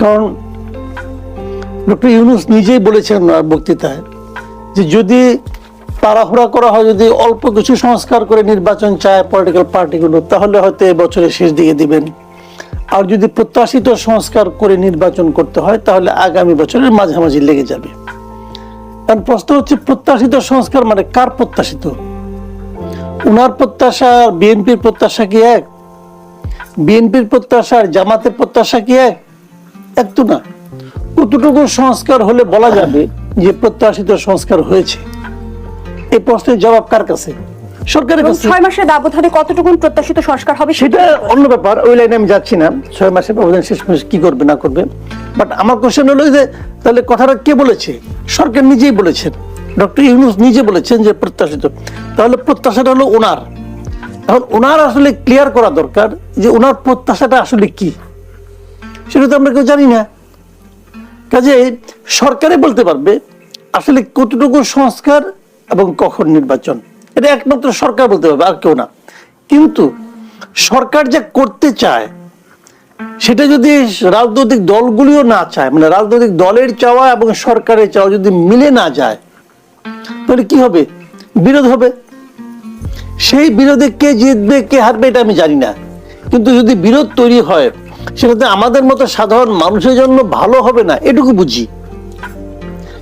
কারণ ডক্টর ইউনুস নিজেই বলেছেন বক্তৃতায় যে যদি তাড়াহুড়া করা হয়, যদি অল্প কিছু সংস্কার করে নির্বাচন চায় পলিটিক্যাল পার্টিগুলো তাহলে হয়তো এ বছরের শেষ দিকে দিবেন। আর যদি প্রত্যাশিত সংস্কার করে নির্বাচন করতে হয়, তাহলে আগামী বছরের মাঝামাঝি লেগে যাবে। কারণ প্রশ্ন হচ্ছে, প্রত্যাশিত সংস্কার মানে কার প্রত্যাশিত? উনার প্রত্যাশা আর বিএনপির প্রত্যাশা কি এক? বিএনপির প্রত্যাশা আর জামাতের প্রত্যাশা কি এক? এক তো না। কতটুকু সংস্কার হলে বলা যাবে যে প্রত্যাশিত সংস্কার হয়েছে? এই প্রশ্নের জবাব কার কাছে? সরকারের কাছে। ছয় মাসের ব্যবধানে কতটুকুন প্রত্যাশিত সংস্কার হবে সেটা অন্য ব্যাপার ওই লাইনে আমি যাচ্ছি না। ছয় মাসের ব্যবধান শেষ মাসে কি করবে না করবে? বাট আমার কোশ্চেন হলো যে তাহলে কথাটা কে বলেছে? সরকার নিজেই বলেছেন। ডক্টর ইউনুস নিজে বলেছেন যে প্রত্যাশিত। তাহলে প্রত্যাশাটা হলো ওনার। এখন ওনার আসলে ক্লিয়ার করা দরকার যে ওনার প্রত্যাশাটা আসলে কি? সেটা তো আমরা কেউ জানি না। কাজে সরকারে বলতে পারবে আসলে কতটুকু সংস্কার এবং কখন নির্বাচন। এটা একমাত্র সরকার বলতে পারবে, আর কেউ না। কিন্তু সরকার যা করতে চায়, সেটা যদি রাজনৈতিক দলগুলিও না চায় মানে রাজনৈতিক দলের চাওয়া এবং সরকারের চাওয়া যদি মিলে না যায়, তাহলে কি হবে? বিরোধ হবে। সেই বিরোধে কে জিতবে, কে হারবে, এটা আমি জানি না। কিন্তু যদি বিরোধ তৈরি হয় সেটাতে আমাদের মতো সাধারণ মানুষের জন্য ভালো হবে না এটুকু বুঝি।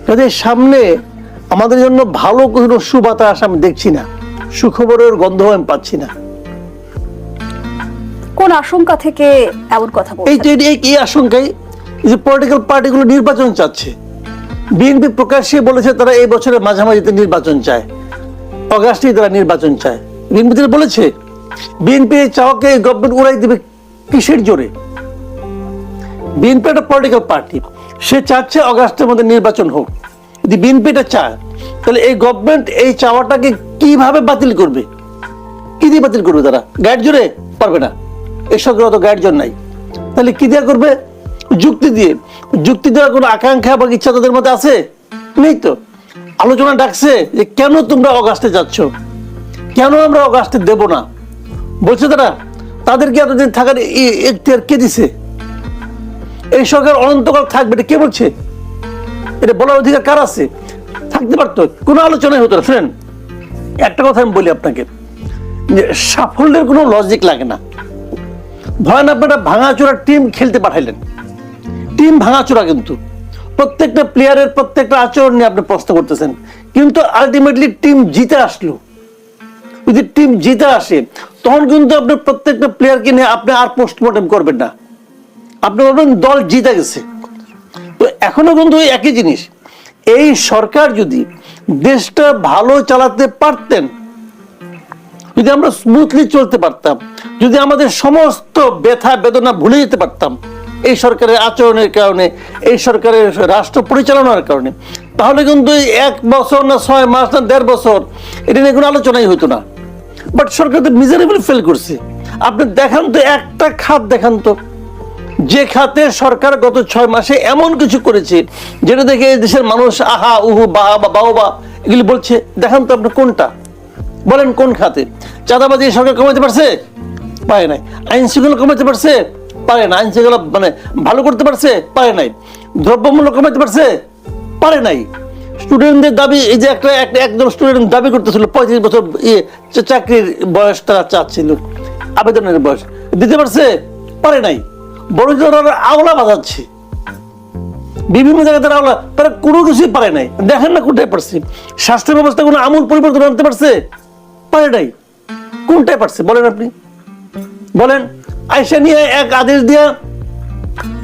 কাজে সামনে আমাদের জন্য ভালো কোনো সুবাতাস আমি দেখছি না সুখবরের গন্ধ আমি পাচ্ছি না। কোন আশঙ্কা থেকে এমন কথা এই যে এই- আশঙ্কায় যে পলিটিক্যাল পার্টিগুলো নির্বাচন চাচ্ছে। বিএনপি প্রকাশ্যে বলেছে তারা এই বছরের মাঝামাঝিতে নির্বাচন চায়। অগাস্টেই তারা নির্বাচন চায়। বিএনপি বলেছে বিএনপি চাওয়াকে গভর্নমেন্ট উড়াই দিবে কিসের জোরে? বিএনপি একটা পলিটিক্যাল পার্টি সে চাচ্ছে অগাস্টের মধ্যে নির্বাচন হোক। যদি বিএনপি এটা চায়, তাহলে এই গভর্নমেন্ট এই চাওয়াটাকে কীভাবে বাতিল করবে? কি দিয়ে বাতিল করবে তারা? গাইড জোরে? পারবে না। এই অত গাইড জোর নাই। তাহলে কি দিয়ে করবে? যুক্তি দিয়ে। যুক্তি দেওয়ার কোনো আকাঙ্ক্ষা বা ইচ্ছা তাদের মধ্যে আছে? নেই তো। আলোচনা ডাকছে যে কেন তোমরা অগাস্টে যাচ্ছ? কেন আমরা অগাস্টে দেব না? বলছে তারা, তাদেরকে এতদিন থাকার এখতিয়ার কে দিছে? এই সরকার অনন্তকাল থাকবে, এটা কে বলছে? এটা বলার অধিকার কার আছে? থাকতে পারতো, কোনো আলোচনাই হতো না। শুনেন, একটা কথা আমি বলি আপনাকে, যে সাফল্যের কোনো লজিক লাগে না। ধরেন আপনারা ভাঙাচোরা টিম খেলতে পাঠাইলেন। টিম ভাঙাচোরা কিন্তু। প্রত্যেকটা প্লেয়ারের প্রত্যেকটা আচরণ নিয়ে আপনি প্রশ্ন করতেছেন। কিন্তু আলটিমেটলি টিম জিতে আসলো। যদি টিম জিতে আসে, তখন কিন্তু আপনি প্রত্যেকটা প্লেয়ারকে নিয়ে আপনি আর পোস্টমর্টম করবেন না। আপনি বলবেন দল জিতে গেছে। তো এখনও কিন্তু একই জিনিস। এই সরকার যদি দেশটা ভালো চালাতে পারতেন, যদি আমরা স্মুথলি চলতে পারতাম, যদি আমাদের সমস্ত ব্যথা, বেদনা ভুলে যেতে পারতাম, এই সরকারের আচরণের কারণে, এই সরকারের রাষ্ট্র পরিচালনার কারণে, তাহলে কিন্তু এক বছর না ছয় মাস না দেড় বছর, এটা নিয়ে কোনো আলোচনাই হতো না। বাট সরকার তো মিজারেবল ফেল করছে। আপনি দেখান তো একটা খাত দেখান তো। যে খাতে সরকার গত ছয় মাসে এমন কিছু করেছে, যেটা দেখে দেশের মানুষ, আহা, উহু বাহা বা বাবা এগুলি বলছে, দেখান তো আপনি কোনটা? বলেন কোন খাতে? চাঁদাবাজি সরকার কমাতে পারছে? পারে নাই। আইন শৃঙ্খলা কমাতে পারছে? পারে না। আইন শৃঙ্খলা মানে ভালো করতে পারছে? পারে নাই। দ্রব্যমূল্য কমাতে পারছে? পারে নাই। স্টুডেন্টদের দাবি, এই যে একটা একজন স্টুডেন্ট দাবি করতেছিল, পঁয়ত্রিশ বছর ইয়ে চাকরির বয়স তারা চাচ্ছিল, আবেদনের বয়স। দিতে পারছে? পারে নাই। বড় ধরনের আওলা বাজাচ্ছে। বিভিন্ন জায়গায় তারা আওলা তারা কোনো কিছুই পারে নাই। দেখেন না কোনটাই পারছে। স্বাস্থ্য ব্যবস্থা কোনো আমূল পরিবর্তন আনতে পারছে? পারে নাই। কোনটাই পারছে? বলেন আপনি। বলেন আইসা নিয়ে এক আদেশ দিয়া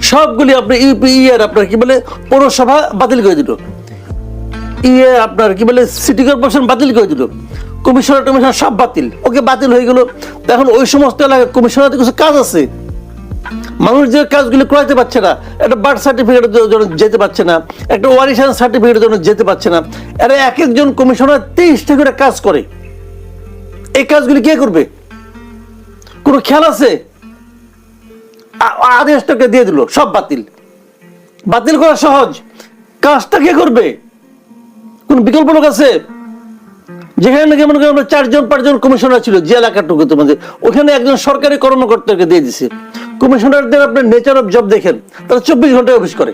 সবগুলি আপনার ইউপি আর আপনার কি বলে পৌরসভা বাতিল করে দিল। ইয়ে আপনার কি বলে সিটি কর্পোরেশন বাতিল করে দিল। কমিশনার টমিশনার সব বাতিল। ওকে বাতিল হয়ে গেল। এখন ওই সমস্ত এলাকায় কমিশনার কিছু কাজ আছে। মানুষ যে কাজগুলি করাতে পারছে না, একটা বার্থ সার্টিফিকেটের জন্য যেতে পারছে না, একটা ওয়ারিশান সার্টিফিকেটের জন্য যেতে পারছে না এরা এক একজন কমিশনার তেইশটা করে কাজ করে। এই কাজগুলি কে করবে? কোনো খেয়াল আছে? আদেশটাকে দিয়ে দিল, সব বাতিল। বাতিল করা সহজ। কাজটা কে করবে? কোন বিকল্প লোক আছে? যেখানে নাকি মনে করেন চারজন, পাঁচজন কমিশনার ছিল, যে এলাকাটুকুতে মধ্যে ওখানে একজন সরকারি কর্মকর্তাকে দিয়ে দিছে। কমিশনারদের আপনার নেচার অফ জব দেখেন। তারা চব্বিশ ঘন্টায় অফিস করে।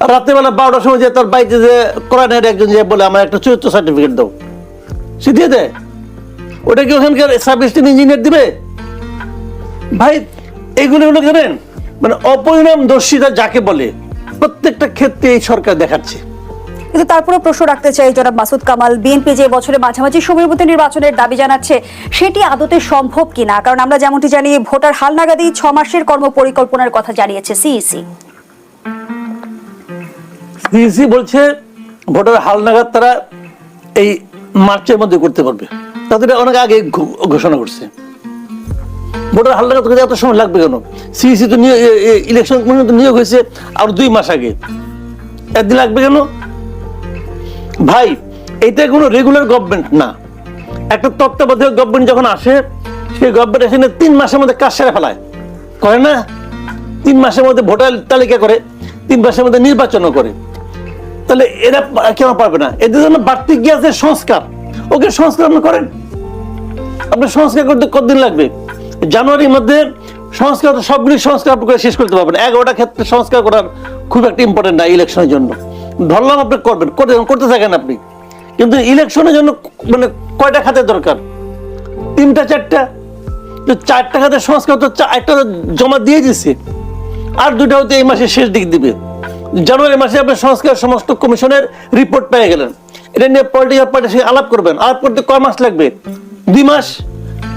আর রাত্রেবেলা বারোটার সময় যে তার বাড়িতে যে কোরআনের একজন যে বলে, আমার একটা চরিত্র সার্টিফিকেট দাও। সে দিয়ে দেয়। ওটা কি ওখানকার সার্ভিস ইঞ্জিনিয়ার দিবে? ভাই এইগুলো হলো জানেন? মানে অপরিণাম দর্শিতা যাকে বলে, প্রত্যেকটা ক্ষেত্রে এই সরকার দেখাচ্ছে। কিন্তু তারপরে প্রশ্ন রাখতে চাই জনাব মাসুদ কামাল, বিএনপি যে বছরে মাঝামাঝি সময়ের মধ্যে নির্বাচনের দাবি জানাচ্ছে, সেটি আদতে সম্ভব কিনা? কারণ আমরা যেমনটি জানি, ভোটার হালনাগাদি ছ মাসের কর্ম পরিকল্পনার কথা জানিয়েছে সিইসি। সিইসি বলছে ভোটার হালনাগাদ তারা এই মার্চের মধ্যে করতে পারবে। তাদের অনেক আগে ঘোষণা করছে। ভোটার হালনাগাদ করতে এত সময় লাগবে কেন? সিইসি তো নিয়োগ ইলেকশন তো নিয়োগ হয়েছে আর দুই মাস আগে। একদিন লাগবে কেন? ভাই এটা কোনো রেগুলার গভর্নমেন্ট না। একটা তত্ত্বাবধায়ক গভর্নমেন্ট যখন আসে, সেই গভর্নমেন্ট এখানে তিন মাসের মধ্যে কাজ সেরে ফেলায়। করে না? তিন মাসের মধ্যে ভোটার তালিকা করে, তিন মাসের মধ্যে নির্বাচনও করে। তাহলে এরা কেন পারবে না? এদের জন্য বাড়তি গিয়ে আছে? সংস্কার। ওকে সংস্কার আপনি করেন। আপনার সংস্কার করতে কতদিন লাগবে? জানুয়ারির মধ্যে সংস্কার, সবগুলি সংস্কার করে শেষ করতে পারবেন। এগারোটা ক্ষেত্রে সংস্কার করার খুব একটা ইম্পর্টেন্ট না ইলেকশনের জন্য। ধরলাম আপনি করবেন করতে থাকেন আপনি। কিন্তু ইলেকশনের জন্য মানে কয়টা খাতে দরকার? তিনটা, চারটা? তো চারটা খাতে সংস্কার তো একটা জমা দিয়ে দিচ্ছে আর দুটা হয়তো এই মাসের শেষ দিক দিবে। জানুয়ারি মাসে আপনি সংস্কার সমস্ত কমিশনের রিপোর্ট পেয়ে গেলেন। এটা নিয়ে পলিটিক্যাল পার্টির সঙ্গে আলাপ করবেন। আলাপ করতে কয় মাস লাগবে? দুই মাস?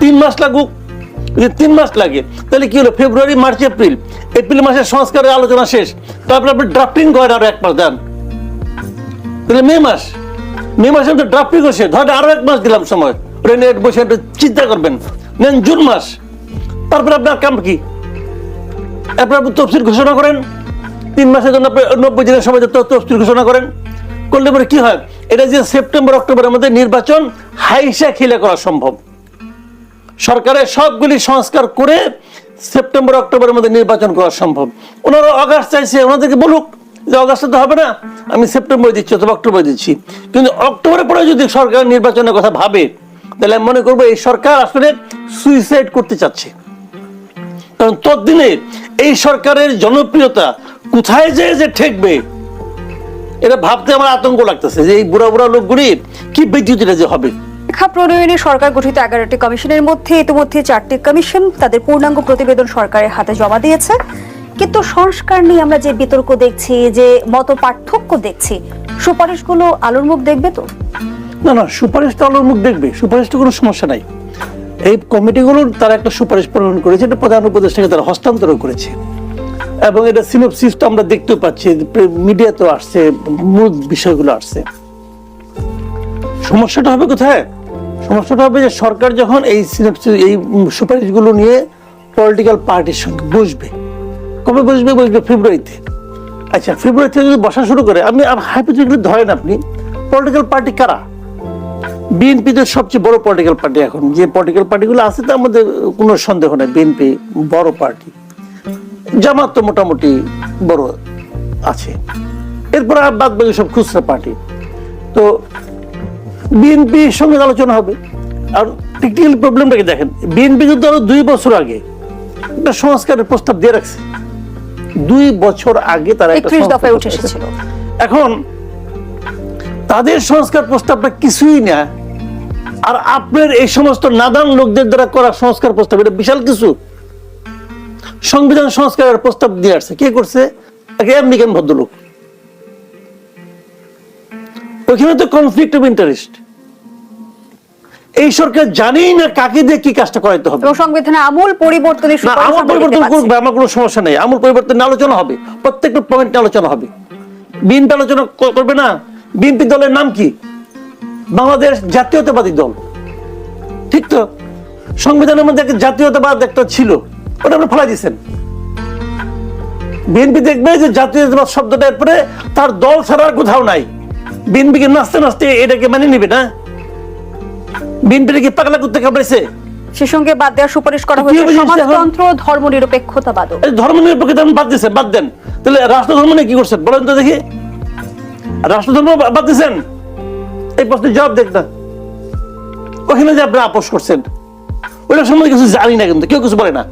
তিন মাস লাগুক? যদি তিন মাস লাগে, তাহলে কি হলো? ফেব্রুয়ারি, মার্চ, এপ্রিল। এপ্রিল মাসের সংস্কারের আলোচনা শেষ। তারপরে আপনি ড্রাফটিং করেন আরও এক মাস দেন। তাহলে মে মাস। মে মাসে তো ড্রাফটিং শেষ ধরেন আরও এক মাস দিলাম সময়। ওটা নিয়ে বসে একটু চিন্তা করবেন। নেন জুন মাস। তারপরে আপনার কাম কি? আপনার আপনি তফসিল ঘোষণা করেন। তিন মাসের জন্য নব্বই দিনের সময় তফসিল ঘোষণা করেন। করলে পরে কি হয়? এটা যে সেপ্টেম্বর, অক্টোবরের মধ্যে নির্বাচন হাইসা খিলে করা সম্ভব। সরকারের সবগুলি সংস্কার করে সেপ্টেম্বর, অক্টোবরের মধ্যে নির্বাচন করা সম্ভব। ওনারা অগাস্ট চাইছে, ওনাদেরকে বলুক। যে অগাস্টে তো হবে না, আমি সেপ্টেম্বরে দিচ্ছি অথবা অক্টোবরে দিচ্ছি। কিন্তু অক্টোবরের পরে যদি সরকার নির্বাচনের কথা ভাবে, তাহলে আমি মনে করব এই সরকার আসলে সুইসাইড করতে চাচ্ছে। কারণ ততদিনে এই সরকারের জনপ্রিয়তা কোথায় যে যে ঠেকবে, এটা ভাবতে আমার আতঙ্ক লাগতেছে যে এই বুড়া বুড়া লোকগুলি কি বিদ্যুৎটা যে হবে। শিক্ষা প্রণয়নে সরকার গঠিত এগারোটি কমিশনের মধ্যে ইতিমধ্যে চারটি কমিশন তাদের পূর্ণাঙ্গ প্রতিবেদন সরকারের হাতে জমা দিয়েছে। কিন্তু সংস্কার নিয়ে আমরা যে বিতর্ক দেখছি, যে মত পার্থক্য দেখছি, সুপারিশগুলো আলোর মুখ দেখবে তো? না না সুপারিশটা আলোর মুখ দেখবে, সুপারিশটা কোনো সমস্যা নাই। এই কমিটিগুলোর তারা একটা সুপারিশ প্রণয়ন করেছে, এটা প্রধান উপদেষ্টাকে তারা হস্তান্তর করেছে। এবং এটা সিনোপসিসটা আমরা দেখতেও পাচ্ছি মিডিয়াতেও আসছে, মূল বিষয়গুলো আসছে। সমস্যাটা হবে কোথায়? সমস্যাটা হবে যে সরকার যখন এই synopsis- এই সুপারিশগুলো নিয়ে পলিটিক্যাল পার্টির সঙ্গে বসবে কবে বসবে বসবে ফেব্রুয়ারিতে? আচ্ছা ফেব্রুয়ারি থেকে যদি বসা শুরু করে আপনি হাইপোথেটিক্যালি ধরেন আপনি পলিটিক্যাল পার্টি কারা? বিএনপি তো সবচেয়ে বড় পলিটিক্যাল পার্টি এখন। যে পলিটিক্যাল পার্টিগুলো আছে, তার মধ্যে কোনো সন্দেহ নেই বিএনপি বড় পার্টি জামাত তো মোটামুটি বড় আছে। এরপর আর বাদ বাকি সব খুচরা পার্টি তো বিএনপির সঙ্গে আলোচনা হবে। আর টেকনিক্যাল প্রবলেমটাকে দেখেন? বিএনপি কিন্তু আরও দুই বছর আগে একটা সংস্কারের প্রস্তাব দিয়ে রাখছে। দুই বছর আগে তারা একত্রিশ দফায় উঠে এসেছিল। এখন তাদের সংস্কার প্রস্তাবটা কিছুই না। আর আপনার এই সমস্ত নাদান লোকদের দ্বারা করা সংস্কার প্রস্তাব এটা বিশাল কিছু। সংবিধান সংস্কারের প্রস্তাব দিয়ে আসছে। কে করছে? এক আমেরিকান ভদ্রলোক। ওইখানে তো কনফ্লিক্ট অফ ইন্টারেস্ট এই সরকার জানেই না কাকে দিয়ে কি কাজটা হবে। এবং সংবিধানে আমূল পরিবর্তনের আমল পরিবর্তন। করবে আমার কোনো সমস্যা নেই। আমল পরিবর্তন আলোচনা হবে। প্রত্যেকটা পয়েন্ট আলোচনা হবে। বিএনপি আলোচনা করবে না? বিএনপি দলের নাম কি? বাংলাদেশ জাতীয়তাবাদী দল। ঠিক তো? সংবিধানের মধ্যে একটা জাতীয়তাবাদ একটা ছিল। ওটা আপনি ফেলাই দিচ্ছেন বিএনপি দেখবে যে জাতীয়তাবাদ শব্দটা এরপরে তার দল ছাড়া আর কোথাও নাই। বিএনপিকে নাচতে নাচতে এটাকে মানে নিবে না? বিএনপিটা কি পাগলা করতে কামড়েছে সে সঙ্গে বাদ দেওয়ার সুপারিশ করা হয়েছে? সমাজতন্ত্র ধর্ম নিরপেক্ষতাবাদও এই ধর্ম নিরপেক্ষতা আপনি বাদ দিচ্ছেন বাদ দেন। তাহলে রাষ্ট্র ধর্ম নিয়ে কি করছেন? বলেন তো দেখি। রাষ্ট্র ধর্ম বাদ দিচ্ছেন এই প্রশ্নের জবাব দেখ না। ওখানে যে আপনি আপোষ করছেন ওইটা সম্বন্ধে কিছু জানি না কিন্তু কেউ কিছু বলে না।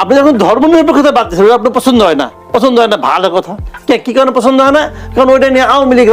আপনি যখন ধর্ম নিরপেক্ষতা বাড়তেছেন ওটা আপনার পছন্দ হয় না। পছন্দ হয় না ভালো কথা। কে কি কারণে পছন্দ হয় না? কারণ ওইটা নিয়ে আওয়ামী লীগ